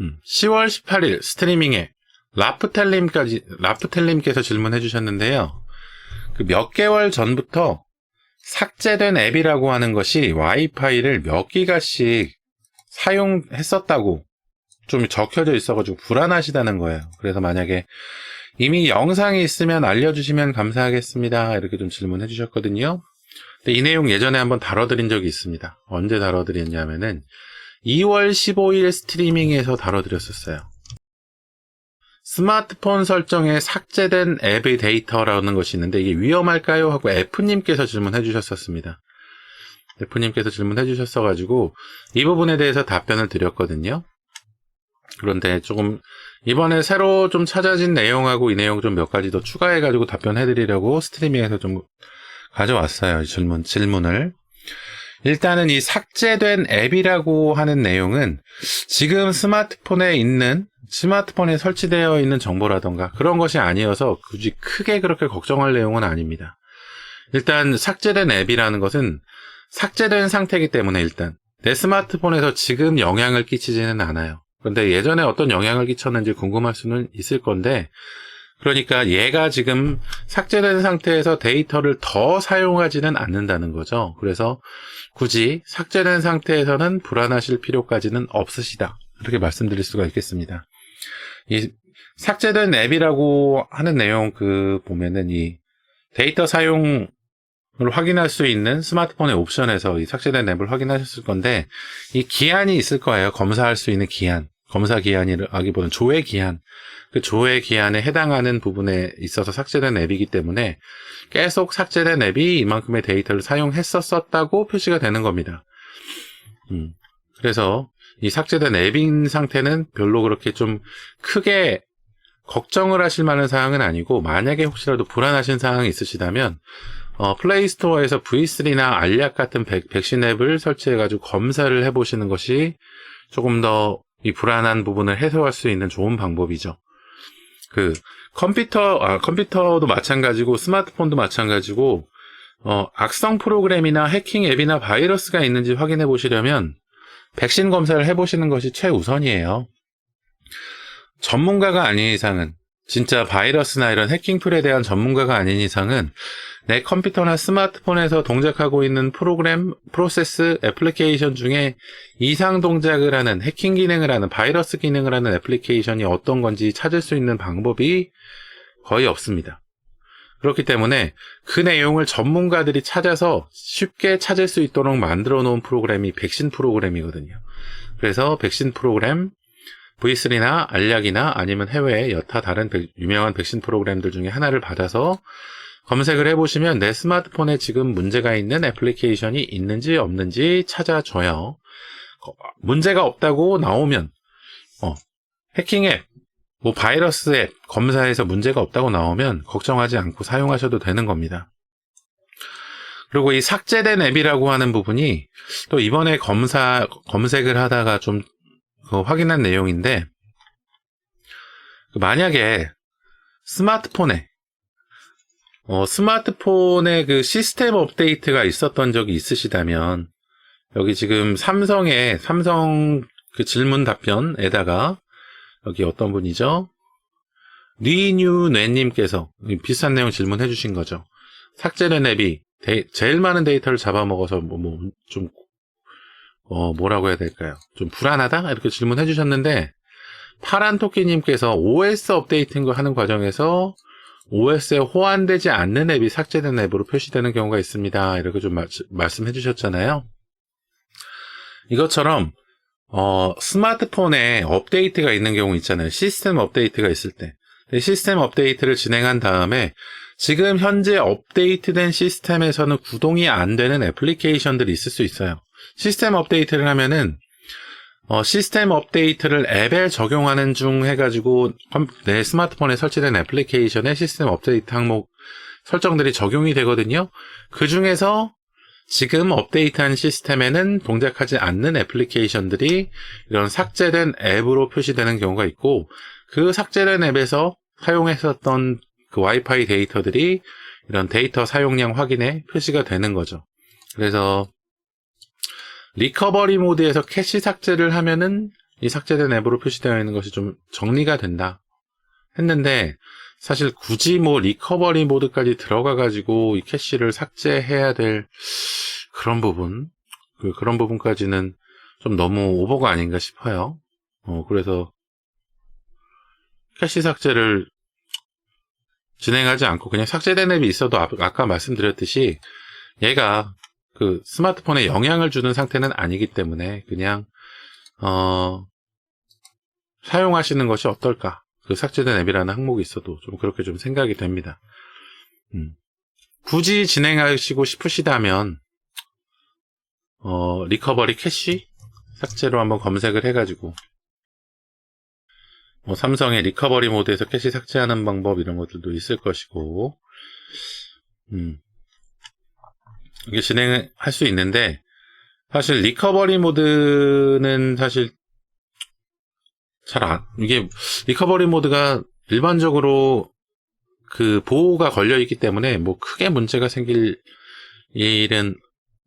음, 10월 18일 스트리밍에 라프텔님까지, 라프텔님께서 질문해 주셨는데요. 그 몇 개월 전부터 삭제된 앱이라고 하는 것이 와이파이를 몇 기가씩 사용했었다고 좀 적혀져 있어가지고 불안하시다는 거예요. 그래서 만약에 이미 영상이 있으면 알려주시면 감사하겠습니다. 이렇게 좀 질문해 주셨거든요. 근데 이 내용 예전에 한번 다뤄드린 적이 있습니다. 언제 다뤄드렸냐면은 2월 15일 스트리밍에서 다뤄드렸었어요. 스마트폰 설정에 삭제된 앱의 데이터라는 것이 있는데 이게 위험할까요? 하고 F님께서 질문해 주셨었습니다. F님께서 질문해 주셨어가지고 이 부분에 대해서 답변을 드렸거든요. 그런데 조금 이번에 새로 좀 찾아진 내용하고 이 내용 좀 몇 가지 더 추가해가지고 답변해 드리려고 스트리밍에서 좀 가져왔어요. 이 질문, 질문을. 일단은 이 삭제된 앱이라고 하는 내용은 지금 스마트폰에 있는 스마트폰에 설치되어 있는 정보라던가 그런 것이 아니어서 굳이 크게 그렇게 걱정할 내용은 아닙니다. 일단 삭제된 앱이라는 것은 삭제된 상태이기 때문에 일단 내 스마트폰에서 지금 영향을 끼치지는 않아요. 그런데 예전에 어떤 영향을 끼쳤는지 궁금할 수는 있을 건데 그러니까 얘가 지금 삭제된 상태에서 데이터를 더 사용하지는 않는다는 거죠. 그래서 굳이 삭제된 상태에서는 불안하실 필요까지는 없으시다. 이렇게 말씀드릴 수가 있겠습니다. 이 삭제된 앱이라고 하는 내용 그 보면은 이 데이터 사용을 확인할 수 있는 스마트폰의 옵션에서 이 삭제된 앱을 확인하셨을 건데 이 기한이 있을 거예요. 검사할 수 있는 기한. 검사 기한이라기보다는 조회 기한. 그 조회 기한에 해당하는 부분에 있어서 삭제된 앱이기 때문에 계속 삭제된 앱이 이만큼의 데이터를 사용했었었다고 표시가 되는 겁니다. 음, 그래서 이 삭제된 앱인 상태는 별로 그렇게 좀 크게 걱정을 하실 만한 사항은 아니고 만약에 혹시라도 불안하신 사항이 있으시다면 어, 플레이스토어에서 V3나 알약 같은 백, 백신 앱을 설치해가지고 검사를 해보시는 것이 조금 더 이 불안한 부분을 해소할 수 있는 좋은 방법이죠. 그 컴퓨터 아 컴퓨터도 마찬가지고 스마트폰도 마찬가지고 어, 악성 프로그램이나 해킹 앱이나 바이러스가 있는지 확인해 보시려면 백신 검사를 해 보시는 것이 최우선이에요. 전문가가 아닌 이상은 진짜 바이러스나 이런 해킹 툴에 대한 전문가가 아닌 이상은 내 컴퓨터나 스마트폰에서 동작하고 있는 프로그램, 프로세스, 애플리케이션 중에 이상 동작을 하는 해킹 기능을 하는 바이러스 기능을 하는 애플리케이션이 어떤 건지 찾을 수 있는 방법이 거의 없습니다. 그렇기 때문에 그 내용을 전문가들이 찾아서 쉽게 찾을 수 있도록 만들어 놓은 프로그램이 백신 프로그램이거든요. 그래서 백신 프로그램, V3나 알약이나 아니면 해외의 여타 다른 백- 유명한 백신 프로그램들 중에 하나를 받아서 검색을 해보시면 내 스마트폰에 지금 문제가 있는 애플리케이션이 있는지 없는지 찾아줘요. 어, 문제가 없다고 나오면 어, 해킹 앱, 뭐 바이러스 앱 검사해서 문제가 없다고 나오면 걱정하지 않고 사용하셔도 되는 겁니다. 그리고 이 삭제된 앱이라고 하는 부분이 또 이번에 검사 검색을 하다가 좀 그 확인한 내용인데 그 만약에 스마트폰에 어, 스마트폰에 그 시스템 업데이트가 있었던 적이 있으시다면 여기 지금 삼성의 삼성 그 질문 답변에다가 여기 어떤 분이죠? 리뉴뇌님께서 비슷한 내용 질문해 주신 거죠. 삭제된 앱이 데- 제일 많은 데이터를 잡아먹어서 뭐, 뭐, 좀, 어, 뭐라고 해야 될까요? 좀 불안하다? 이렇게 질문해 주셨는데, 파란 토끼님께서 OS 업데이트인 거 하는 과정에서 OS에 호환되지 않는 앱이 삭제된 앱으로 표시되는 경우가 있습니다. 이렇게 좀 마- 말씀해 주셨잖아요. 이것처럼, 어, 스마트폰에 업데이트가 있는 경우 있잖아요. 시스템 업데이트가 있을 때. 시스템 업데이트를 진행한 다음에 지금 현재 업데이트된 시스템에서는 구동이 안 되는 애플리케이션들이 있을 수 있어요. 시스템 업데이트를 하면은 어, 시스템 업데이트를 앱에 적용하는 중 해가지고 컴- 내 스마트폰에 설치된 애플리케이션에 시스템 업데이트 항목 설정들이 적용이 되거든요. 그 중에서 지금 업데이트한 시스템에는 동작하지 않는 애플리케이션들이 이런 삭제된 앱으로 표시되는 경우가 있고 그 삭제된 앱에서 사용했었던 그 와이파이 데이터들이 이런 데이터 사용량 확인에 표시가 되는 거죠. 그래서 리커버리 모드에서 캐시 삭제를 하면은 이 삭제된 앱으로 표시되어 있는 것이 좀 정리가 된다 했는데 사실 굳이 뭐 리커버리 모드까지 들어가 가지고 이 캐시를 삭제해야 될 그런 부분 그 그런 부분까지는 좀 너무 오버가 아닌가 싶어요. 어 그래서 캐시 삭제를 진행하지 않고 그냥 삭제된 앱이 있어도 아- 아까 말씀드렸듯이 얘가 그 스마트폰에 영향을 주는 상태는 아니기 때문에 그냥 어 사용하시는 것이 어떨까? 그 삭제된 앱이라는 항목이 있어도 좀 그렇게 좀 생각이 됩니다. 음. 굳이 진행하시고 싶으시다면 어 리커버리 캐시 삭제로 한번 검색을 해가지고 뭐 삼성의 리커버리 모드에서 캐시 삭제하는 방법 이런 것들도 있을 것이고 음. 이게 진행할 수 있는데 사실 리커버리 모드는 사실 잘 안, 이게 리커버리 모드가 일반적으로 그 보호가 걸려 있기 때문에 뭐 크게 문제가 생길 일은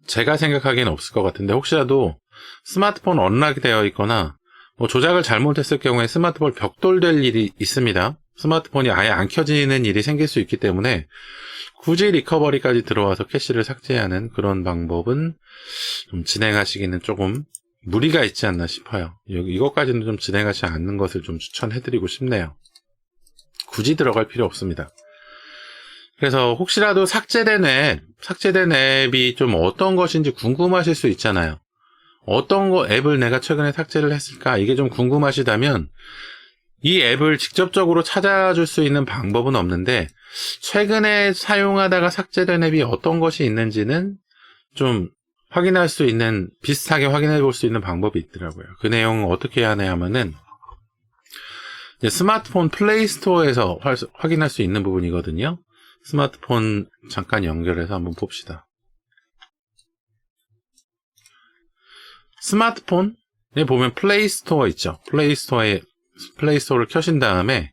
제가 생각하기엔 없을 것 같은데 혹시라도 스마트폰 언락이 되어 있거나 뭐 조작을 잘못했을 경우에 스마트폰 벽돌될 일이 있습니다. 스마트폰이 아예 안 켜지는 일이 생길 수 있기 때문에 굳이 리커버리까지 들어와서 캐시를 삭제하는 그런 방법은 좀 진행하시기는 조금 무리가 있지 않나 싶어요. 이것까지는 좀 진행하지 않는 것을 좀 추천해드리고 싶네요. 굳이 들어갈 필요 없습니다. 그래서 혹시라도 삭제된 앱, 삭제된 앱이 좀 어떤 것인지 궁금하실 수 있잖아요. 어떤 거 앱을 내가 최근에 삭제를 했을까? 이게 좀 궁금하시다면 이 앱을 직접적으로 찾아줄 수 있는 방법은 없는데 최근에 사용하다가 삭제된 앱이 어떤 것이 있는지는 좀 확인할 수 있는 비슷하게 확인해 볼 수 있는 방법이 있더라고요. 그 내용은 어떻게 하냐 하면은 스마트폰 플레이 스토어에서 화- 확인할 수 있는 부분이거든요. 스마트폰 잠깐 연결해서 한번 봅시다. 스마트폰에 보면 플레이 스토어 있죠. 플레이 스토어에 플레이 스토어를 켜신 다음에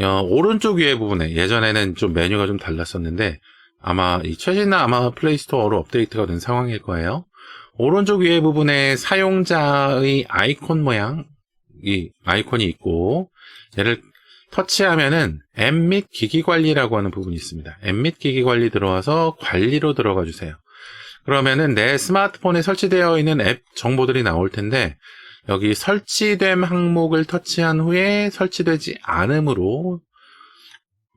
어, 오른쪽 위에 부분에 예전에는 좀 메뉴가 좀 달랐었는데 아마 이 최신 아마 플레이 스토어로 업데이트가 된 상황일 거예요. 오른쪽 위에 부분에 사용자의 아이콘 모양 이 아이콘이 있고 얘를 터치하면은 앱 및 기기 관리라고 하는 부분이 있습니다. 앱 및 기기 관리 들어와서 관리로 들어가 주세요. 그러면은 내 스마트폰에 설치되어 있는 앱 정보들이 나올 텐데 여기 설치됨 항목을 터치한 후에 설치되지 않으므로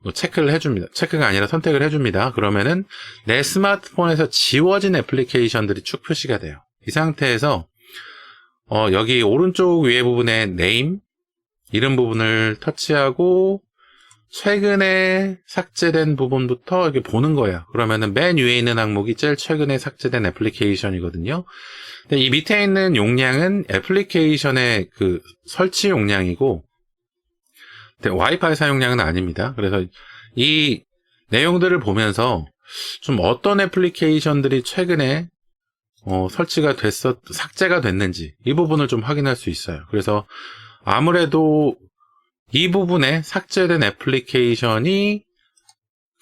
뭐 체크를 해줍니다. 체크가 아니라 선택을 해줍니다. 그러면은 내 스마트폰에서 지워진 애플리케이션들이 쭉 표시가 돼요. 이 상태에서 어, 여기 오른쪽 위에 부분에 name 이름 부분을 터치하고 최근에 삭제된 부분부터 이렇게 보는 거예요. 그러면은 맨 위에 있는 항목이 제일 최근에 삭제된 애플리케이션이거든요. 근데 이 밑에 있는 용량은 애플리케이션의 그 설치 용량이고 와이파이 사용량은 아닙니다. 그래서 이 내용들을 보면서 좀 어떤 애플리케이션들이 최근에 어, 설치가 됐었, 삭제가 됐는지 이 부분을 좀 확인할 수 있어요. 그래서 아무래도 이 부분에 삭제된 애플리케이션이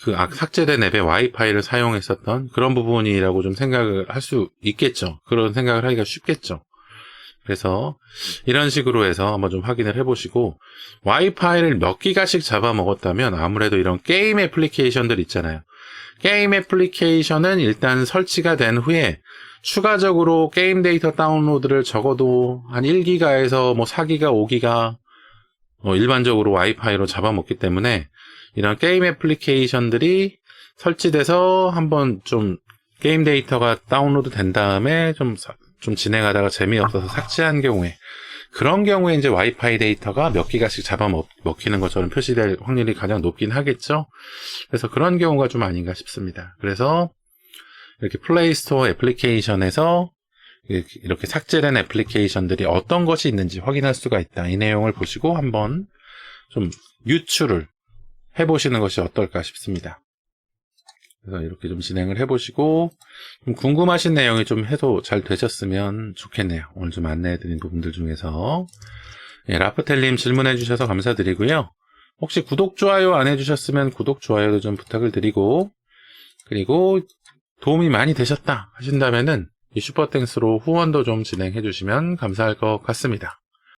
그 아, 삭제된 앱의 와이파이를 사용했었던 그런 부분이라고 좀 생각을 할 수 있겠죠. 그런 생각을 하기가 쉽겠죠. 그래서 이런 식으로 해서 한번 좀 확인을 해보시고 와이파이를 몇 기가씩 잡아먹었다면 아무래도 이런 게임 애플리케이션들 있잖아요. 게임 애플리케이션은 일단 설치가 된 후에 추가적으로 게임 데이터 다운로드를 적어도 한 1기가에서 뭐 4기가, 5기가 어, 일반적으로 와이파이로 잡아먹기 때문에 이런 게임 애플리케이션들이 설치돼서 한번 좀 게임 데이터가 다운로드 된 다음에 좀, 사- 좀 진행하다가 재미없어서 삭제한 경우에 그런 경우에 이제 와이파이 데이터가 몇 기가씩 잡아먹히는 것처럼 표시될 확률이 가장 높긴 하겠죠. 그래서 그런 경우가 좀 아닌가 싶습니다. 그래서 이렇게 플레이 스토어 애플리케이션에서 이렇게- 삭제된 애플리케이션들이 어떤 것이 있는지 확인할 수가 있다. 이 내용을 보시고 한번 좀 유출을 해보시는 것이 어떨까 싶습니다. 그래서 이렇게 좀 진행을 해보시고 좀 궁금하신 내용이 좀 해소 잘 되셨으면 좋겠네요. 오늘 좀 안내해드린 부분들 중에서 예, 라프텔님 질문해 주셔서 감사드리고요. 혹시 구독, 좋아요 안 해주셨으면 구독, 좋아요도 좀 부탁을 드리고 그리고 도움이 많이 되셨다 하신다면은 이 슈퍼땡스로 후원도 좀 진행해 주시면 감사할 것 같습니다.